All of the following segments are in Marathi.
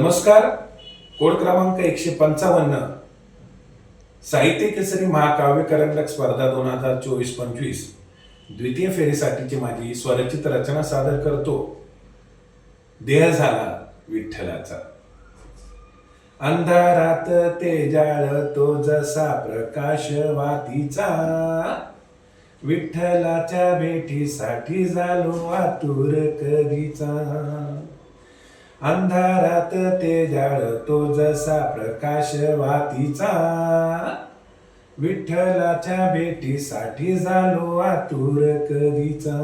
नमस्कार. कोड क्रमांक एकशे पंचावन्न. साहित्य केसरी महाकाव्य करंडक स्पर्धा दोन हजार चोवीस पंचवीस. द्वितीय फेरीसाठीची माझी स्वरचित रचना सादर करतो. देह झाला विठ्ठलाचा. अंधारात ते जाळतो जसा प्रकाश वातीचा विठ्ठलाच्या भेटीसाठी झालो आतुर कधीचा. अंधारात ते जाळतो जसा प्रकाश वातीचा विठ्ठलाच्या भेटीसाठी झालो आतुर कधीचा.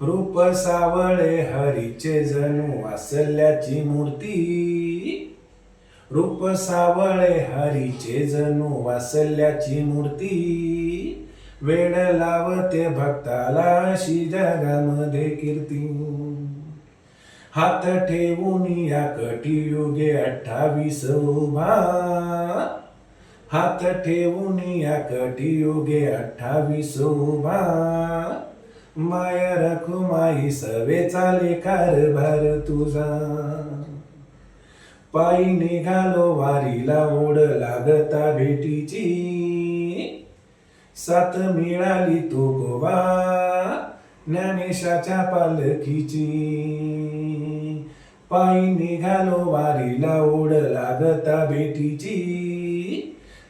रूप सावळे हरीचे जणू वासल्याची मूर्ती. रूप सावळे हरीचे जणू वासल्याची मूर्ती. वेड लावते भक्ताला अशी जगामध्ये कीर्ती. हात ठेवून या कटियुगे अठ्ठावीस उभा. हात ठेवून या कटियुगे अठ्ठावीस उभा. माया रखुमाई सवे चाले कारभार तुझा. पायी निघालो वारीला ओढ लागता भेटीची. साथ मिळाली तो गोवा ज्ञानेशाच्या पालखीची. पायी निघालो वारीला ओढ लागता भेटीची.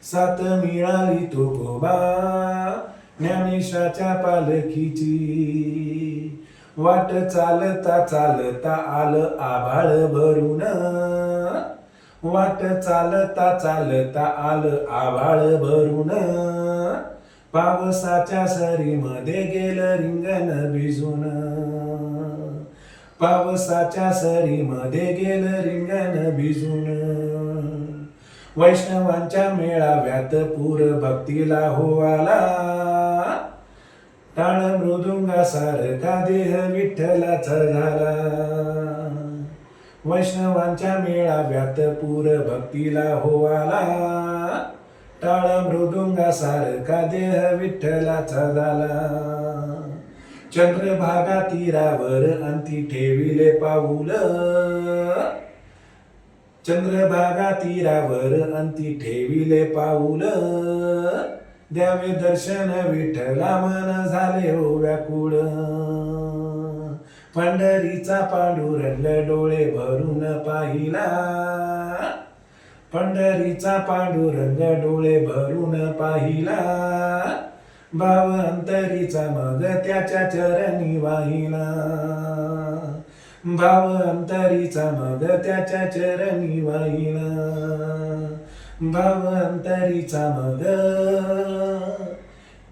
साथ मिळाली तो गोबा ज्ञानेशाच्या पालखीची. वाट चालता चालता आलं आभाळ भरून. वाट चालता चालता आलं आभाळ भरून. पावसाच्या सरीमध्ये गेलं रिंगण भिजून. पावसाच्या सरीमध्ये गेलं रिंगण भिजून. वैष्णवांच्या मेळाव्यात पूर भक्तीला हो आला टाळ मृदुंगा सारखा देह विठ्ठलाचा झाला. वैष्णवांच्या मेळाव्यात पूर भक्तीला हो आला टाळ मृदुंगा सारखा देह विठ्ठलाचा झाला. चंद्रभागा तीरावर अंती ठेविले पाऊल. चंद्रभागा तीरावर अंती ठेविले पाऊल. द्यावे दर्शन विठ्ठला मन झाले हो व्याकुळ पंढरीचा पांडुरंग डोळे भरून पाहिला. पंढरीचा पांडुरंग डोळे भरून पाहिला. भाव अंतरीचा मग त्याच्या चरणी वाहिला. भाव अंतरीचा मग त्याच्या चरणी वाहिला. भाव अंतरीचा मग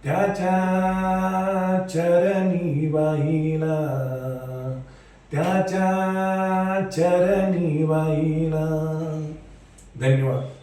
त्याच्या चरणी वाहिला. त्याच्या चरणी वाहिला. धन्यवाद.